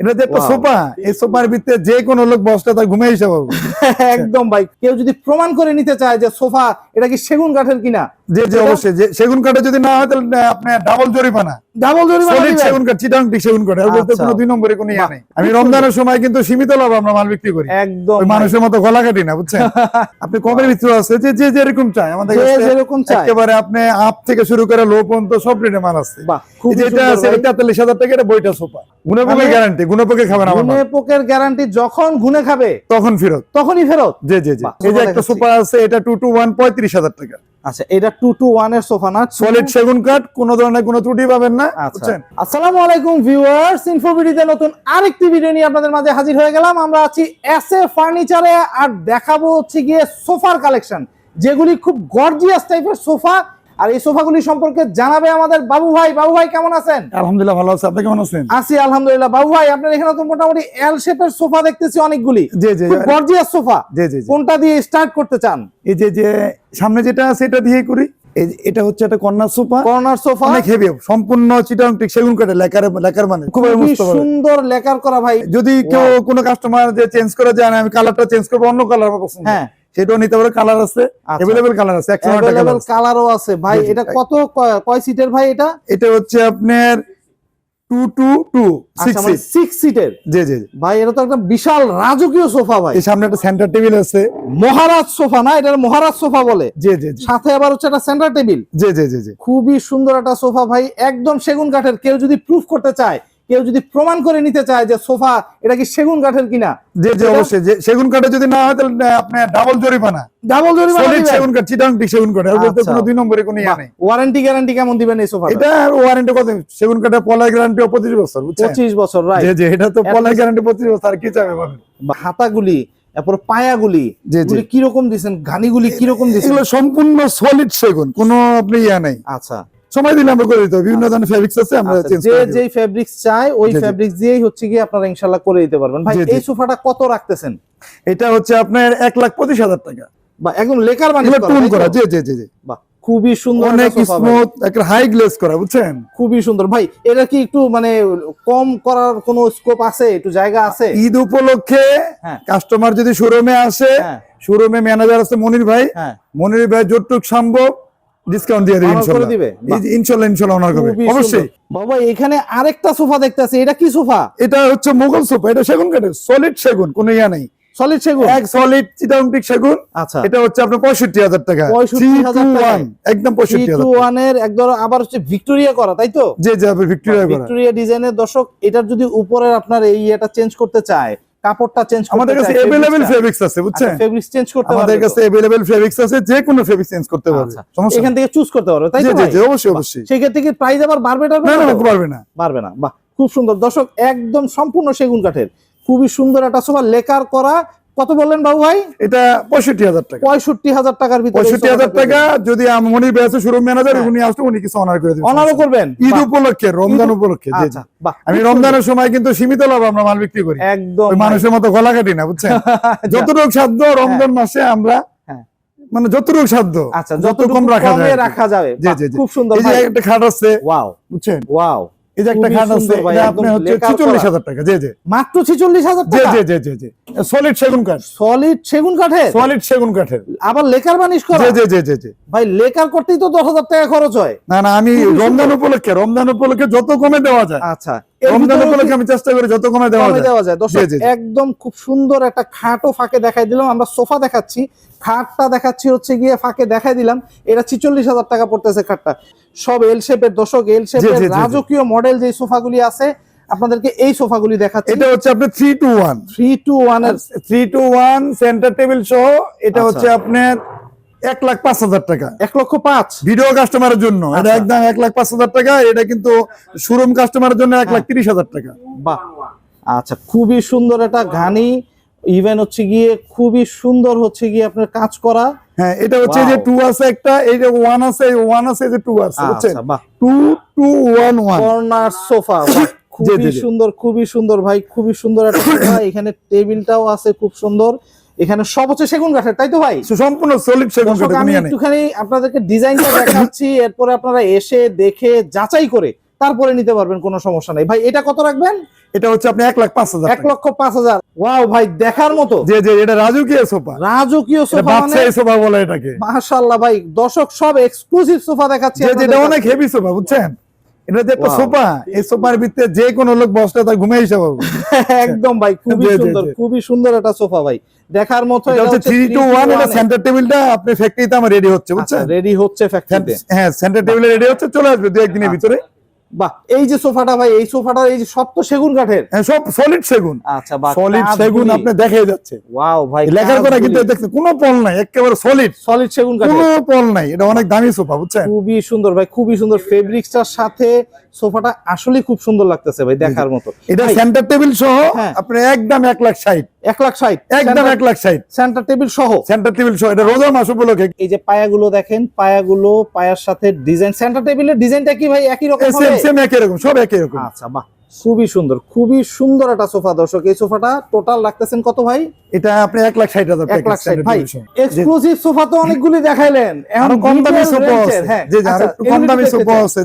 এটা যে একটা সোফা এই সোফার ভিতরে যে কোনো লোক বসলে তার ঘুমে এসে হবে। একদম ভাই। কেউ যদি প্রমাণ করে নিতে চায় যে সোফা এটা কি সেগুন কাঠের কিনা? যে যে অবশ্যই যে সেগুন কাঠে যদি না হয় তাহলে আপনার ডাবল জরিমানা। ডাবল আচ্ছা। কোনো দুই নম্বরে কোনো ইয়া আমি রমজানের সময় কিন্তু সীমিত লাভ আমরা মাল বিক্রি করি। একদম মানুষের মতো গলা কাটি না বুঝছেন? আপনি কমের ভিতরে আছে যে যে যেরকম চায়। আমাদের যেরকম। একেবারে আপনি আপ থেকে শুরু করে লো পর্যন্ত সব রেটে মাল আছে আছে তেতাল্লিশ হাজার টাকা এটা বইটা সোফা। গুণপোকের গ্যারান্টি গুণপোকে খাবেন আমার গুনে পোকের গ্যারান্টি যখন গুনে খাবে তখন ফেরত। তখনই ফেরত? জি জি জি। এই যে একটা। সোফা আছে এটা টু টু ওয়ান পঁয়ত্রিশ হাজার টাকা। আচ্ছা এটা টু টু ওয়ানের সোফা না সলিড সেগুন কাঠ কোনো ধরনের কোনো ত্রুটি পাবেন না আচ্ছা। আসসালামু আলাইকুম ভিউয়ার্স ইনফোবিডিতে নতুন আরেকটি ভিডিও নিয়ে আপনাদের মাঝে হাজির হয়ে গেলাম। আমরা আছি এস এ ফার্নিচারে আর দেখাবো হচ্ছে গিয়ে সোফার কালেকশন যেগুলি খুব গর্জিয়াস টাইপের সোফা। আর এই সোফাগুলি সম্পর্কে জানাবে আমাদের বাবু ভাই। বাবু ভাই কেমন আছেন? আলহামদুলিল্লাহ ভালো আছে। আপনি কেমন আছেন? আছি আলহামদুলিল্লাহ। বাবু ভাই আপনার এখানে তো মোটামুটি এল শেপের সোফা দেখতেছি অনেকগুলি। জি জি গর্জিয়াস সোফা। জি জি কোনটা দিয়ে স্টার্ট করতে চান? এই যে যে সামনে যেটা আছে এটা দিয়ে করি। এটা হচ্ছে একটা কর্নার সোফা। Corner sofa. অনেক হেভি সম্পূর্ণ চিটাং টিক সেগুন কাঠে লেকার লেকার মানে। খুব সুন্দর লেকার করা ভাই। যদি কেউ কোনো কাস্টমার যে চেঞ্জ করে যায় আমি কালারটা চেঞ্জ করব অন্য কালার আমার পছন্দ। হ্যাঁ। সেটাও নিতে পারে কালার আছে আচ্ছা। এভেলেবেল কালার আছে একশো টাকা অ্যাভেলেবল কালারও আছে। ভাই। এটা কত কয়- সিটের ভাই এটা? এটা হচ্ছে আপনার টু টু টু সিক্স আচ্ছা সিক্স সিটের জি জি জি। ভাই এটা তো একটা বিশাল রাজকীয় সোফা ভাই। সামনে একটা সেন্টার টেবিল আছে। মহারাজ সোফা না? এটা মহারাজ সোফা বলে। জি জি জি। সাথে আবার হচ্ছে একটা সেন্টার টেবিল জি জি জি জি। খুবই সুন্দর একটা সোফা ভাই। একদম সেগুন কাঠের। কেউ যদি প্রুফ করতে চায় কেউ যদি প্রমাণ করে নিতে চায় যে সোফা এটা কি সেগুন কাঠের কিনা? যে এটা- অবশ্যই যে সেগুন কাঠে যদি না হয় তাহলে আপনার ডাবল জরিমানা। ডাবল জরিমানা সেগুন কাঠ চিটাং সেগুন কাঠ। এর মধ্যে। কোনো দুই নম্বরে কোনো ইয়া নেই। ওয়ারেন্টি গ্যারান্টি কেমন দিবেন এই সোফা এটা ওয়ারেন্টি কত? সেগুন কাঠের পলার গ্যারান্টি পঁচিশ বছর বুঝছেন? পঁচিশ বছর জি যে জি এটা তো পলার গ্যারান্টি পঁচিশ বছর আর কি চাবে বলেন? হাতাগুলি তারপর পায়াগুলি এগুলি কীরকম দিছেন? ঘানিগুলি কীরকম দিছেন? এগুলো সম্পূর্ণ সলিড সেগুন কোনো আপনি ইয়া নাই। আচ্ছা। সময় দিলে আমরা করে দিতে। বিভিন্ন ধরনের ফেব্রিক্স আছে আমরা আচ্ছা, চেঞ্জ যে করে দিব। যেই ফেব্রিক্স চাই ওই। ফেব্রিক্স দিয়েই হচ্ছে গিয়ে আপনারা ইনশাল্লাহ করে দিতে পারবেন। ভাই। এই সোফাটা কত রাখতেছেন? এটা হচ্ছে আপনার এক লাখ পঁচিশ হাজার টাকা। বা একদম লেকার এগুলো টুন করা জি জি জি জি। বাহ খুবই সুন্দর অনেক স্মুথ একটা হাই গ্লেজ করা বুঝছেন? খুবই সুন্দর। ভাই এটা কি একটু মানে কম করার কোনো স্কোপ আছে? একটু জায়গা আছে? ঈদ উপলক্ষে হ্যাঁ। কাস্টমার যদি শোরুমে আসে হ্যাঁ। শোরুমে ম্যানেজার আছে মনির ভাই হ্যাঁ। মনির ভাই যতটুক সম্ভব ডিসকাউন্ট দিয়ে দেবে করে ইনশাল্লাহ। দিবে? ইনশাল্লাহ অনার করবে অবশ্যই। বাবা এখানে আরেকটা সোফা দেখতেছি। এটা কি সোফা? এটা হচ্ছে মোগল সোফা। এটা সেগুন কাঠের সলিড সেগুন কোনো ইয়া নেই। সলিড সেগুন? এক সলিড চিটাউন্টিক সেগুন। আচ্ছা। এটা হচ্ছে আপনার পঁয়ষট্টি হাজার টাকা। 65,000 321 টাকায়। একদম থ্রি পঁয়ষট্টি টু হাজার ওয়ানের একদম আবার হচ্ছে ভিক্টোরিয়া করা তাই তো? যে যাবে ভিক্টোরিয়া করা। ভিক্টোরিয়া ডিজাইনের দর্শক এটার যদি উপরের আপনার এই এটা চেঞ্জ করতে চায় কাপড়টা চেঞ্জ আমাদের কাছে अवेलेबल ফেব্রিক্স আছে বুঝছেন? ফেব্রিক্স চেঞ্জ করতে আমাদের কাছে अवेलेबल ফেব্রিক্স আছে যে কোনো ফেব্রিক্স চেঞ্জ করতে পারবে আচ্ছা। সমস্যা এখান থেকে চুজ করতে পারবে তাই তো জি জি অবশ্যই অবশ্যই। সেই ক্ষেত্রে কি প্রাইস আবার বাড়বে না না না না, না। বাড়বে না বাহ খুব সুন্দর। দর্শক একদম সম্পূর্ণ সেগুন কাঠের। খুবই সুন্দর একটা সোফা লেকার করা কত বললেন বাবু ভাই? এটা পঁয়ষট্টি হাজার টাকা। পঁয়ষট্টি হাজার টাকার ভিতরে পঁয়ষট্টি হাজার টাকা যদি আমি মনির ব্যাসে শোরুম ম্যানেজার হ্যাঁ। উনি আসলে উনি কিছু অনার করে দেবেন। অনারও করবেন? ঈদ উপলক্ষে রমজান উপলক্ষে। আচ্ছা আমি রমজানের সময় কিন্তু সীমিত লাভ আমরা মাল বিক্রি করি। একদম মানুষের মতো গলা কাটি না বুঝছেন? যতটুকু সাধ্য রমজান মাসে আমরা হ্যাঁ। মানে যতটুকু সাধ্য আচ্ছা যত কম রাখা যায় রাখা যাবে। খুব সুন্দর এই যে একটা খাট আছে ওয়াও। বুঝছেন? ওয়াও। এই যে একটা খাট আছে আপনি হচ্ছে লেকার ছিচল্লিশ করা। হাজার টাকা জি জি। মাত্র ছেচল্লিশ হাজার জি টাকা? জি জি জি জি। সলিড সেগুন কাঠ। সলিড সেগুন কাঠের? সলিড সেগুন কাঠের। আবার লেকার বানিশ করা? জি জি জি জি। ভাই লেকার করতেই তো দশ হাজার টাকা খরচ হয়। না না আমি রমজান উপলক্ষে রমজান উপলক্ষে যত কমে দেওয়া যায়। আচ্ছা। রমজান উপলক্ষে আমি চেষ্টা করি যত কমে দেওয়া যায়। দেওয়া যায়। দর্শক জি, জি, জি। একদম খুব সুন্দর একটা খাটও ফাঁকে দেখাই দিলাম। আমরা সোফা দেখাচ্ছি। খাটটা দেখাচ্ছি হচ্ছে গিয়ে ফাঁকে দেখাই দিলাম। এটা ছিচল্লিশ হাজার টাকা পড়তেছে খাটটা। সব এল শেপের দর্শক এল শেপের। রাজকীয় মডেল যে সোফাগুলি আছে আপনাদেরকে এই সোফাগুলি দেখাচ্ছি। এটা হচ্ছে আপনি three two one three two ওয়ানের three two one centre table সহ। এটা আচ্ছা। হচ্ছে আপনার এক লাখ পাঁচ হাজার টাকা। এক লক্ষ পাঁচ। ভিডিও কাস্টমারের জন্য। এটা আচ্ছা। একদম এক লাখ পাঁচ হাজার টাকা এটা কিন্তু শোরুম কাস্টমারের জন্য এক লাখ হ্যাঁ। তিরিশ হাজার টাকা। বাহ। আচ্ছা খুবই সুন্দর একটা ঘানি। ইভেন হচ্ছে গিয়ে খুবই সুন্দর হচ্ছে গিয়ে আপনার কাজ করা। হ্যাঁ এটা হচ্ছে যে টু আছে একটা এই যে ওয়ান আছে ওয়ান আছে যে টু আছে বুঝছেন? আচ্ছা বাহ two two one one corner sofa খুবই। সুন্দর খুবই সুন্দর ভাই খুবই সুন্দর একটা এখানে টেবিলটাও আছে খুব সুন্দর। এখানে সব হচ্ছে সেগুন কাঠের তাই তো ভাই? সম্পূর্ণ সলিড সেগুন কাঠের আমি একটুখানি আপনাদেরকে ডিজাইনটা দেখাচ্ছি এরপরে আপনারা এসে দেখে যাচাই করে তারপরে নিতে পারবেন কোনো সমস্যা নাই। ভাই এটা কত রাখবেন? এটা হচ্ছে আপনি এক লাখ পাঁচ হাজার এক লক্ষ পাঁচ হাজার। ওয়াও ভাই দেখার মতো? যে যে এটা রাজকীয় সোফা। রাজকীয় সোফা মানে বাচ্চা সোফা বলে এটাকে। মাশাআল্লাহ ভাই দর্শক সব এক্সক্লুসিভ সোফা দেখাচ্ছি যে যেটা অনেক হেভি সোফা বুঝছেন? এটা যে একটা সোফা এই সোফার ভিতরে যে কোনো লোক বসলে তার ঘুমে হিসাব একদম ভাই খুবই সুন্দর। খুবই সুন্দর একটা সোফা ভাই। দেখার মতো এটা হচ্ছে থ্রি টু ওয়ান এটা সেন্টার টেবিলটা আপনি ফ্যাক্টরিতে আমার রেডি হচ্ছে বুঝছেন? রেডি আচ্ছা, হচ্ছে ফ্যাক্টরিতে হ্যাঁ সেন্টার টেবিলে রেডি হচ্ছে চলে আসবে দু একদিনের আচ্ছা। ভিতরে। বাহ এই যে সোফাটা ভাই এই সোফাটা এই যে সব তো সেগুন কাঠের। হ্যাঁ, সব সলিড সেগুন। আচ্ছা বাহ সলিড সেগুন আপনি দেখাই যাচ্ছে। ওয়াও ভাই লেখার করা কিন্তু দেখছেন কোনো পল নাই একেবারে সলিড সলিড সেগুন কাঠের। কোনো পল নাই এটা অনেক দামি সোফা বুঝছেন? খুবই সুন্দর ভাই খুবই সুন্দর। ফেব্রিক্সটার সাথে সোফাটা আসলে খুব সুন্দর লাগতেছে ভাই দেখার মতো। এটা সেন্টার টেবিল সহ হ্যাঁ। আপনি একদম এক লাখ ষাট। এক লাখ ষাট। একদম এক লাখ ষাট। সেন্টার টেবিল সহ। সেন্টার টেবিল সহ এটা রোজা মাস উপলক্ষে। এই যে পায়াগুলো দেখেন পায়াগুলো পায়ার সাথে ডিজাইন সেন্টার টেবিলের ডিজাইনটা কি ভাই একই রকম সেম সেম একই রকম সব একই রকম। আচ্ছা বাহ খুবই সুন্দর খুবই সুন্দর একটা সোফা। দর্শক এই সোফাটা টোটাল রাখতেছেন কত ভাই? এটা আপনি এক লাখ ষাট হাজার এক লাখ ষাট ভাই এক্সক্লুসিভ সোফা তো অনেকগুলি দেখাইলেন। এখন কম দামি সোফা আছে। হ্যাঁ আচ্ছা, কম দামি সোফা আছে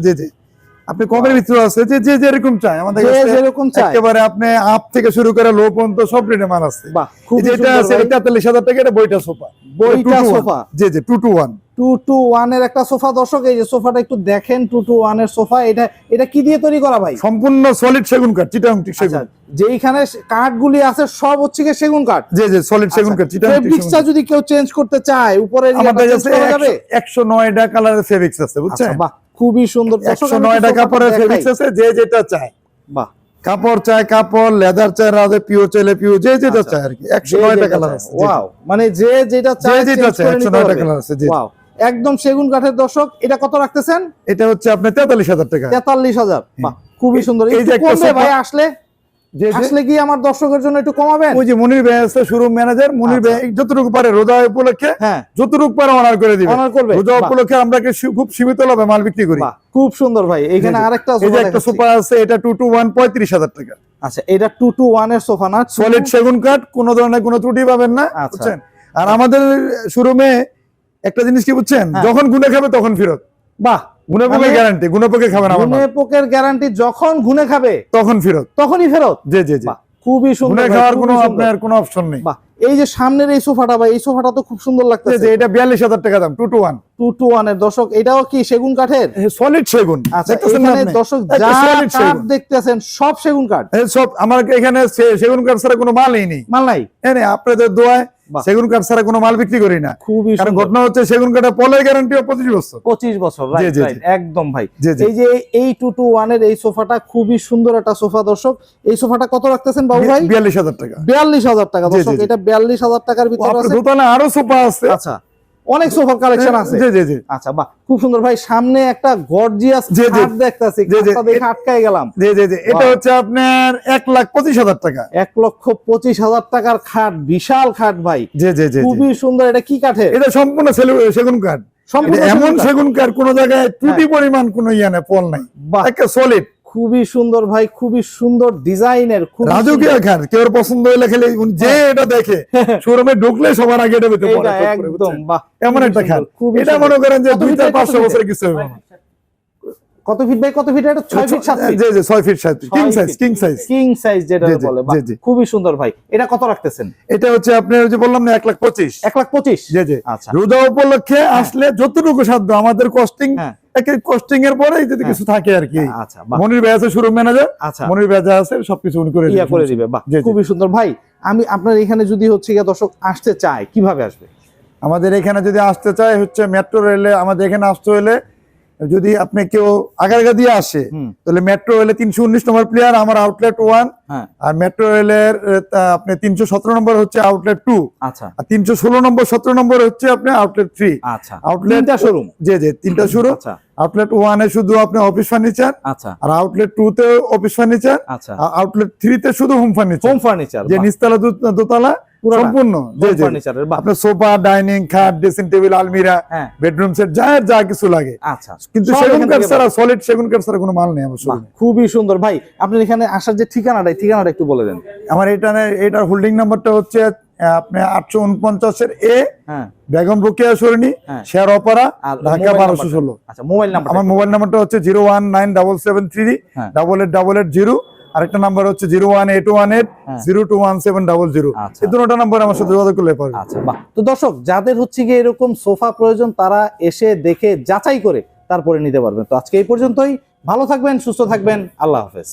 আপনি কমের ভিতরে আছে? যে যে যেরকম চাই। আমাদের কাছে যেরকম চাই। একেবারে আপনি আপ থেকে শুরু করে লো পর্যন্ত সব রেটে মাল আছে। বাহ খুবই এটা আছে ভাই। এটা তেতাল্লিশ হাজার টাকা এটা বইটা সোফা। বইটা। সোফা। জি জি two two one two two ওয়ানের একটা সোফা। দর্শক এই যে সোফাটা একটু দেখেন টু টু ওয়ানের সোফা। এটা এটা কি দিয়ে তৈরি করা ভাই? সম্পূর্ণ সলিড সেগুন কাঠ চিটাং টিক আচ্ছা সেগুন যেইখানে কাঠগুলি আছে সব হচ্ছে গিয়ে সেগুন কাঠ। জি জি সলিড সেগুন কাঠ চিটাং টিক ফেব্রিক্সটা যদি কেউ চেঞ্জ করতে চায় উপরের আমাদের কাছে নয়টা কালারের ফেব্রিক্স আছে আচ্ছা বুঝছেন? বাহ। খুবই সুন্দর। দর্শক, একশো আমি নয়টা একটু ফেব্রিক্স আছে যে যেটা চায়। বাহ। কাপড় চায় কাপড় লেদার চায় রাজে পিও চাইলে পিও যে যেটা আচ্ছা। চায় আর কি। একশো যে নয়টা কালার আছে ওয়াও মানে যে যেটা যে চায় যেটা চায় করে একশো নিতে নয়টা কালার আছে জি ওয়াও একদম সেগুন কাঠের দর্শক এটা কত রাখতেছেন? এটা হচ্ছে আপনার তেতাল্লিশ হাজার টাকা। তেতাল্লিশ হাজার। বাহ খুবই সুন্দর। এই যে কমবে ভাই আসলে যে যে- আসলে কি আমার দর্শকের জন্য একটু কমাবেন? ওই যে মনির ভাই আছে শোরুম ম্যানেজার। মনির আচ্ছা। ভাই যতটুকু পারে রোজা উপলক্ষে হ্যাঁ। যতটুকু পারে অনার করে দিবে। অনার করবে। রোজা উপলক্ষে আমরা খুব সীমিত লাভে মাল বিক্রি করি। খুব সুন্দর ভাই। এখানে। আরেকটা এই যে একটা। সোফা আছে এটা টু টু ওয়ান পঁয়ত্রিশ হাজার টাকা। আচ্ছা এটা টু টু ওয়ানের সোফা না? সলিড সেগুন কাঠ কোনো ধরনের কোনো ত্রুটি পাবেন না আচ্ছা। বুঝছেন? আর আমাদের শোরুমে একটা জিনিস কি বুঝছেন? হ্যাঁ। যখন গুনে খাবে তখন ফেরত। বাহ গুণাপোকের মানে- গ্যারান্টি গুণাপোকে খাবেন আমার ঘুনে গ্যারান্টি যখন ঘুনে খাবে তখন ফেরত। তখনই ফেরত? জি জি জি। খুবই সুন্দর গুনে খাওয়ার কোনো আপনার কোনো অপশন নেই। এই যে সামনের এই সোফাটা ভাই এই সোফাটা তো খুব সুন্দর লাগতেছে। এটা বিয়াল্লিশ হাজার টাকা দাম two two one two two ওয়ানের দর্শক এটাও কি সেগুন কাঠের? সলিড সেগুন। আচ্ছা দর্শক যা কাঠ। দেখতেছেন সব সেগুন কাঠ। সব আমার এখানে সেগুন কাঠ ছাড়া কোনো মালই নেই। মাল নাই? আপনাদের দোয়ায়। সেগুন কাঠ ছাড়া কোনো মাল বিক্রি করি না। খুবই কারণ ঘটনা হচ্ছে সেগুন কাঠের পলের গ্যারান্টি পঁচিশ বছর। পঁচিশ বছর। একদম ভাই। এই যে এই টু টু ওয়ানের এই সোফাটা খুবই সুন্দর একটা সোফা দর্শক। এই সোফাটা কত রাখতেছেন বাবু ভাই? বিয়াল্লিশ হাজার টাকা। বিয়াল্লিশ হাজার টাকা দর্শক। এটা বিয়াল্লিশ হাজার টাকার ভিতরে দোকানে আরও সোফা আছে। আচ্ছা। অনেক সোফার কালেকশন আছে। জি জি জি। আচ্ছা বাহ খুব সুন্দর। ভাই সামনে একটা গর্জিয়াস। খাট দেখতাছি। খাটটা দেখে আটকায় গেলাম। জি জি জি। এটা হচ্ছে আপনার এক লাখ পঁচিশ হাজার টাকা। এক লক্ষ পঁচিশ হাজার টাকার খাট বিশাল খাট ভাই। জি জি জি। খুবই সুন্দর। এটা কি কাঠের? এটা সম্পূর্ণ সেগুন কাঠ। সম্পূর্ণ এমন সেগুন কাঠ। কোন জায়গায় ত্রুটি পরিমাণ কোনো ইয়া নেই ফল নাই। বাহ। একটা সলিড খুবই সুন্দর ভাই খুবই সুন্দর ডিজাইনের খুব রাজকীয় খান কেউ পছন্দ হইলে খেলে যে এটা দেখে শোরুমে ঢুকলে সবার আগে এটা পেতে একদম বাহ এমন খুবই একটা খান। সুন্দর, এটা মনে করেন যে দুই চার পাঁচশো বছরের কিছু হবে। কত ফিট বাই কত ফিট? এটা ছয় ফিট সাত ফিট। জি জি feet king size king size king size যেটা বলে খুবই সুন্দর ভাই। এটা কত রাখতেছেন? এটা হচ্ছে আপনার যে বললাম না এক লাখ পঁচিশ। এক লাখ পঁচিশ? জি জি। আচ্ছা। রোজা উপলক্ষে আসলে যতটুকু সাধ্য আমাদের কস্টিং হ্যাঁ। কস্টিং এর পরে যদি কিছু থাকে আর কি। আচ্ছা বাহ। মনির ভাই আছে শোরুম ম্যানেজার আচ্ছা। মনির ভাই আছে সবকিছু উনি করে দিবে। করে দিবে বাহ। খুবই সুন্দর। ভাই আমি আপনার এখানে যদি হচ্ছে দর্শক আসতে চায় কীভাবে আসবে? আমাদের এখানে যদি আসতে চায় হচ্ছে মেট্রো রেলে আমাদের এখানে আসতে হলে যদি আপনি কেউ আগারগা দিয়ে আসে তাহলে মেট্রো রেলে তিনশো উনিশ নম্বর প্লেয়ার আমার আউটলেট ওয়ান হ্যাঁ। আর মেট্রো রেলের আপনি তিনশো সতেরো নম্বর হচ্ছে আউটলেট টু আচ্ছা। আর তিনশো ষোলো নম্বর সতেরো নম্বর হচ্ছে আপনি আউটলেট থ্রি আচ্ছা। আউটলেট তিনটা শোরুম জি জি তিনটা শুরু আউটলেট ওয়ানে শুধু আপনি অফিস ফার্নিচার আচ্ছা। আর আউটলেট টু তে অফিস ফার্নিচার আচ্ছা। আউটলেট থ্রি তে শুধু হোম ফার্নিচার হোম ফার্নিচার যে নিচতলা দোতলা? সম্পূর্ণ। জি হোম জি। ফার্নিচারের বাহ। আপনার সোফা ডাইনিং খাট ড্রেসিং টেবিল আলমিরা হ্যাঁ। বেডরুম সেট যা যা কিছু লাগে। আচ্ছা কিন্তু সেগুন কাঠ ছাড়া সলিড সেগুন কাঠ ছাড়া কোনো মাল নেই আমার খুবই সুন্দর। ভাই আপনার এখানে আসার যে ঠিকানাটা ঠিকানাটা একটু বলে দেন। আমার এটা এটার হোল্ডিং নাম্বারটা হচ্ছে আপনি আটশো উনপঞ্চাশের এ হ্যাঁ। বেগম রোকেয়া সরণি হ্যাঁ। শেয়ার অপারা ঢাকা বারোশো ষোলো। আচ্ছা মোবাইল নাম্বার আমার মোবাইল নাম্বারটা হচ্ছে zero one nine double seven three. Double eight double eight zero আরেকটা নাম্বার হচ্ছে zero one eight one eight হ্যাঁ। Zero two one seven double zero. আচ্ছা। এই দুটো নাম্বার আমার সাথে যোগাযোগ করলে পারবে। আচ্ছা বাহ। তো দর্শক যাদের হচ্ছে গিয়ে এরকম সোফা প্রয়োজন তারা এসে দেখে যাচাই করে তারপরে নিতে পারবেন। তো আজকে এই পর্যন্তই। ভালো থাকবেন সুস্থ থাকবেন। আল্লাহ হাফেজ।